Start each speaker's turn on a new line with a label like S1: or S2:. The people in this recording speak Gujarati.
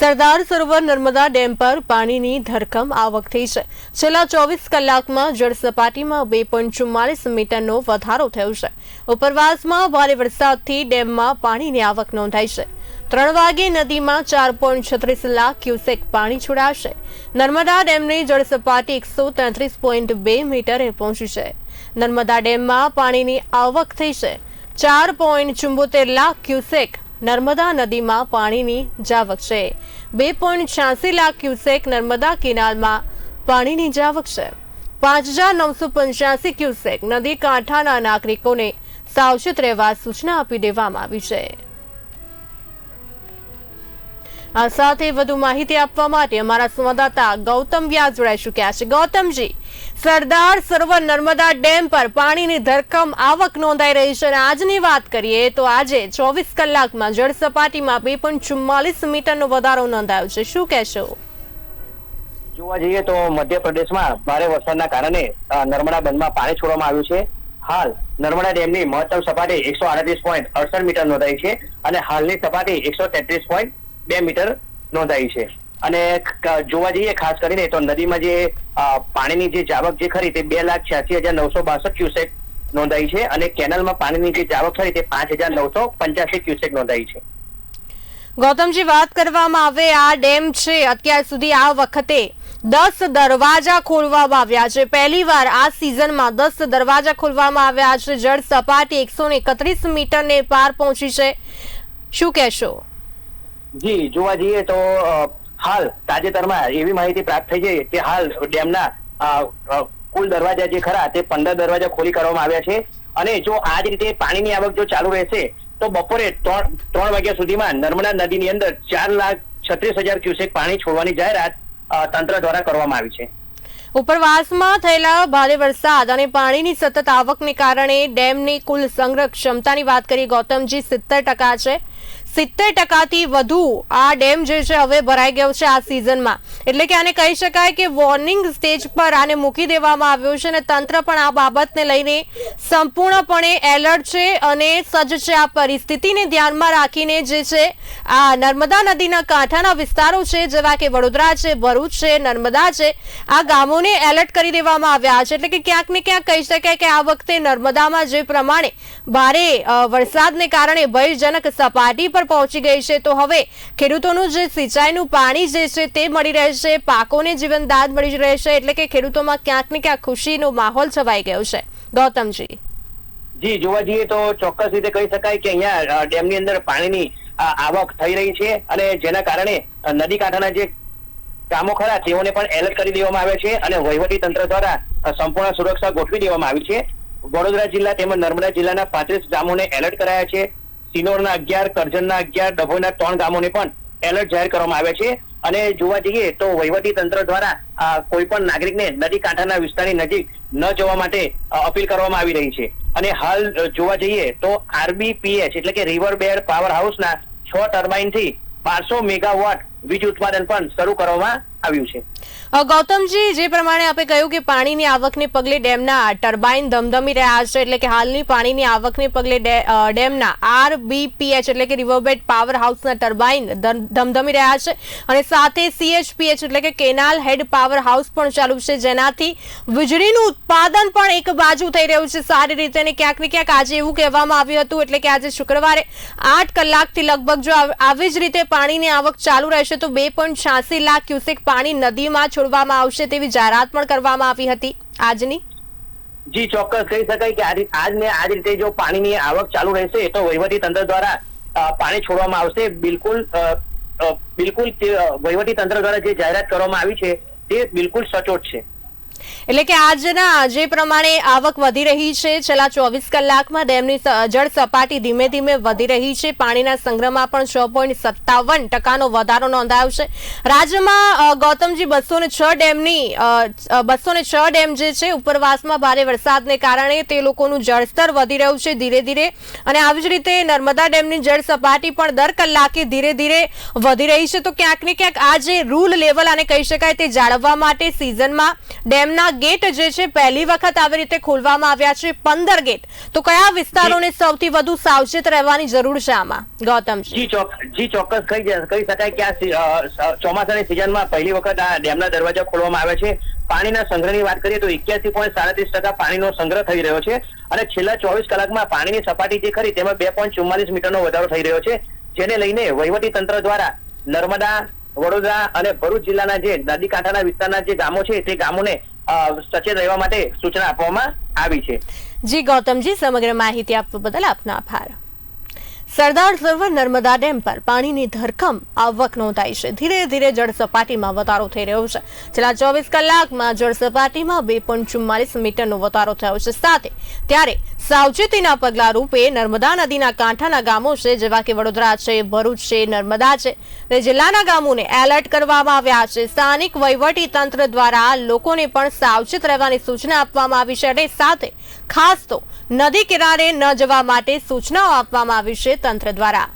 S1: સરદાર સરોવર નર્મદા ડેમ પર પાણીની ધરખમ આવક થઈ છે. છેલ્લા ચોવીસ કલાકમાં જળ સપાટીમાં બે પોઈન્ટ ચુમ્માલીસ મીટરનો વધારો થયો છે. ઉપરવાસમાં ભારે વરસાદથી ડેમમાં પાણીની આવક નોંધાઈ છે. ત્રણ વાગે નદીમાં ચાર પોઈન્ટ છત્રીસ લાખ ક્યુસેક પાણી છોડાશે. નર્મદા ડેમની જળ સપાટી એકસો તેત્રીસ પોઈન્ટ બે મીટરે પહોંચી છે. નર્મદા ડેમમાં પાણીની આવક થઈ છે. ચાર પોઈન્ટ ચુંબોતેર લાખ ક્યુસેક નર્મદા નદીમાં પાણીની જાવક છે. બે પોઈન્ટ છ્યાસી લાખ ક્યુસેક નર્મદા કેનાલમાં પાણીની જાવક છે. પાંચ હજાર નવસો પંચ્યાસી ક્યુસેક નદી કાંઠાના નાગરિકોને સાવચેત રહેવા સૂચના આપી દેવામાં આવી છે. આ સાથે વધુ માહિતી આપવા માટે અમારા સંવાદદાતા ગૌતમ વ્યાસ જોડાઈ ચુક્યા છે. ગૌતમજી સરદાર સરોવર નર્મદા ડેમ પર પાણીની ધરખમ આવક નોંધાઈ રહી છે અને આજની વાત કરીએ તો આજે ચોવીસ કલાકમાં જળ સપાટીમાં બે પોઈન્ટ ચુમ્માલીસ મીટરનો વધારો નોંધાયો છે. શું કહેશો?
S2: જોવા જઈએ તો મધ્યપ્રદેશમાં ભારે વરસાદના કારણે નર્મદા બંધમાં પાણી છોડવામાં આવ્યું છે. હાલ નર્મદા ડેમની મહત્તમ સપાટી એકસો આડત્રીસ પોઈન્ટ અડસઠ મીટર નોંધાઈ છે અને હાલની સપાટી એકસો તેત્રીસ પોઈન્ટ બે મીટર નોંધાઈ છે. અને જોવા જઈએ ખાસ કરીને તો નદીમાં જે પાણીની જે જાવક જે ખરી તે બે લાખ છ્યાસી હજાર નવસો બાસઠ ક્યુસેક નોંધાઈ છે અને કેનલમાં પાણીની જે જાવક ખરી તે પાંચ હજાર નવસો પંચ્યાસી ક્યુસેક નોંધાઈ છે.
S1: ગૌતમજી વાત કરવામાં આવે આ ડેમ છે. અત્યાર સુધી આ વખતે દસ દરવાજા ખોલવામાં આવ્યા છે. પહેલીવાર આ સિઝનમાં દસ દરવાજા ખોલવામાં આવ્યા છે. જળ સપાટી એકસો એકત્રીસ મીટરને પાર પહોંચી છે. શું કહેશો?
S2: જી જોવા જઈએ તો હાલ તાજેતરમાં એવી માહિતી પ્રાપ્ત થઈ છે કે હાલ ડેમના કુલ દરવાજા જે ખરા તે પંદર દરવાજા ખોલી કરવામાં આવ્યા છે. અને જો આ જ રીતે પાણીની આવક જો ચાલુ રહેશે, તો બપોરે ત્રણ ત્રણ વાગ્યા સુધીમાં નર્મદા નદીની અંદર ચાર લાખ છત્રીસ હજાર ક્યુસેક પાણી છોડવાની જાહેરાત તંત્ર દ્વારા કરવામાં આવી છે.
S1: ઉપરવાસમાં થયેલા ભારે વરસાદ અને પાણીની સતત આવકને કારણે ડેમની કુલ સંગ્રહ ક્ષમતાની વાત કરીએ, ગૌતમજી, સિત્તેર ટકા છે. સિત્તેર ટકાથી વધુ આ ડેમ જે છે હવે ભરાઈ ગયો છે આ સિઝનમાં એટલે કે આને કહી શકાય કે વોર્નિંગ સ્ટેજ પર આને મૂકી દેવામાં આવ્યો છે અને તંત્ર પણ આ બાબતને લઈને સંપૂર્ણપણે એલર્ટ છે અને સજ્જ છે આ પરિસ્થિતિને ધ્યાનમાં રાખીને જે છે આ નર્મદા નદીના કાંઠાના વિસ્તારો છે, જેવા કે વડોદરા છે, ભરૂચ છે, નર્મદા છે, આ ગામોને એલર્ટ કરી દેવામાં આવ્યા છે. એટલે કે ક્યાંક ને ક્યાંક કહી શકાય કે આ વખતે નર્મદામાં જે પ્રમાણે ભારે વરસાદને કારણે ભયજનક સપાટી પર પહોંચી ગઈ છે. તો હવે ખેડૂતોનું જે સિંચાઈનું પાણી જે છે તે મળી રહેશે પાકોને જીવનદાન મળી રહેશે એટલે કે ખેડૂતોમાં ક્યાંક ને ક્યાંક ખુશીનો માહોલ છવાઈ ગયો છે. ગૌતમજી.
S2: જી, જોવા જઈએ તો ચોક્કસ રીતે કહી શકાય કે અહીંયા ડેમની અંદર પાણીની આવક થઈ રહી છે અને જેના કારણે નદી કાંઠાના જે કામો ખરા, તેઓને પણ એલર્ટ કરી દેવામાં આવે છે અને વહીવટી તંત્ર દ્વારા સંપૂર્ણ સુરક્ષા ગોઠવી દેવામાં આવી છે. વડોદરા જિલ્લા તેમજ નર્મદા જિલ્લાના પાંત્રીસ ગામોને એલર્ટ કરાયા છે. સિનોરના અગિયાર, કરજણના અગિયાર, ડભોઈના ત્રણ ગામોને પણ એલર્ટ જાહેર કરવામાં આવ્યા છે. અને જોવા જઈએ તો વહીવટી તંત્ર દ્વારા કોઈ પણ નાગરિકને નદી કાંઠાના વિસ્તારની નજીક ન જવા માટે અપીલ કરવામાં આવી રહી છે. અને હાલ જોવા જઈએ તો આરબીપીએચ એટલે કે રિવર બેડ પાવર હાઉસના છ ટર્બાઇનથી બારસો મેગાવોટ વીજ ઉત્પાદન પણ શરૂ કરવામાં આવ્યું છે.
S1: ગૌતમજી, જે પ્રમાણે આપણે કહ્યું કે પાણીની આવકને પગલે ડેમના ટર્બાઇન ધમધમી રહ્યા છે, એટલે કે હાલની પાણીની આવકને પગલે ડેમના આરબીપીએચ એટલે કે રિવરબેડ પાવર હાઉસના ટર્બાઇન ધમધમી રહ્યા છે અને સાથે સીએચપીએચ એટલે કે કેનાલ હેડ પાવર હાઉસ પણ ચાલુ છે, જેનાથી વીજળીનું ઉત્પાદન પણ એક બાજુ થઈ રહ્યું છે. સારી રીતે અને ક્યાંક ને ક્યાંક આજે એવું કહેવામાં આવ્યું હતું, એટલે કે આજે શુક્રવારે આઠ કલાકથી લગભગ જો આવી જ રીતે પાણીની આવક ચાલુ રહેશે તો બે લાખ ક્યુસેક પાણી નદીમાં છોડવામાં આવશે તેવી જાહેરાત પણ કરવામાં આવી હતી. આજની?
S2: જી, ચોક્કસ કહી શકાય કે આજ ને આજ રીતે જો પાણીની આવક ચાલુ રહેશે તો વહીવટી તંત્ર દ્વારા પાણી છોડવામાં આવશે. બિલકુલ બિલકુલ વહીવટી તંત્ર દ્વારા જે જાહેરાત કરવામાં આવી છે, તે બિલકુલ સચોટ છે.
S1: એટલે કે આજના જે પ્રમાણે આવક વધી રહી છે, છેલ્લા ચોવીસ કલાકમાં ડેમની જળ સપાટી ધીમે ધીમે વધી રહી છે. પાણીના સંગ્રહમાં પણ છ પોઈન્ટ સત્તાવન ટકાનો વધારો નોંધાયો છે. રાજ્યમાં ગૌતમજી, બસો ને છ ડેમની બસો ને છ ડેમ જે છે, ઉપરવાસમાં ભારે વરસાદને કારણે તે લોકોનું જળસ્તર વધી રહ્યું છે ધીરે ધીરે. અને આવી જ રીતે નર્મદા ડેમની જળ સપાટી પણ દર કલાકે ધીરે ધીરે વધી રહી છે. તો ક્યાંક ને ક્યાંક આ જે રૂલ લેવલ આને કહી શકાય તે જાળવવા માટે સિઝનમાં ડેમના ગેટ જે છે પહેલી વખત આવી રીતે ખોલવામાં આવ્યા છે પંદર ગેટ. તો કયા વિસ્તારોને સૌથી વધુ સાવચેત રહેવાની જરૂર છે આમાં? ગૌતમ
S2: જી ચોક્કસ કહી કહી શકાય કે આ ચોમાસાની સિઝનમાં પહેલી વખત આ ડેમના દરવાજા ખોલવામાં આવે છે. પાણીના સંગ્રહની વાત કરીએ તો એક્યાસી પોઈન્ટ સાડત્રીસ ટકા પાણીનો સંગ્રહ થઈ રહ્યો છે અને છેલ્લા ચોવીસ કલાકમાં પાણીની સપાટી જે ખરી તેમાં બે પોઈન્ટ ચુમ્માલીસ મીટરનો વધારો થઈ રહ્યો છે. જેને લઈને વહીવટી તંત્ર દ્વારા નર્મદા વડોદરા અને ભરૂચ જિલ્લાના જે નદી કાંઠાના વિસ્તારના જે ગામો છે તે ગામોને સચેત રહેવા માટે સૂચના આપવામાં આવી છે.
S1: જી, ગૌતમજી, સમગ્ર માહિતી આપવા બદલ આપનો આભાર. સરદાર સરોવર નર્મદા ડેમ પર પાણીની ધરખમ આવક નોંધાઈ છે. ધીરે ધીરે જળ સપાટીમાં વધારો થઈ રહ્યો છે. છેલ્લા ચોવીસ કલાકમાં જળ સપાટીમાં બે પોઈન્ટ ચુમ્માલીસ મીટરનો વધારો થયો છે. સાથે ત્યારે સાવચેતીના પગલા રૂપે નર્મદા નદીના કાંઠાના ગામો છે, જેવા કે વડોદરા છે, ભરૂચ છે, નર્મદા છે. અને જિલ્લાના ગામોને એલર્ટ કરવામાં આવ્યા છે. સ્થાનિક વહીવટી તંત્ર દ્વારા લોકોને પણ સાવચેત રહેવાની સૂચના આપવામાં આવી છે. અને સાથે ખાસ તો નદી કિનારે ન જવા માટે સૂચનાઓ આપવામાં આવી છે તંત્ર દ્વારા.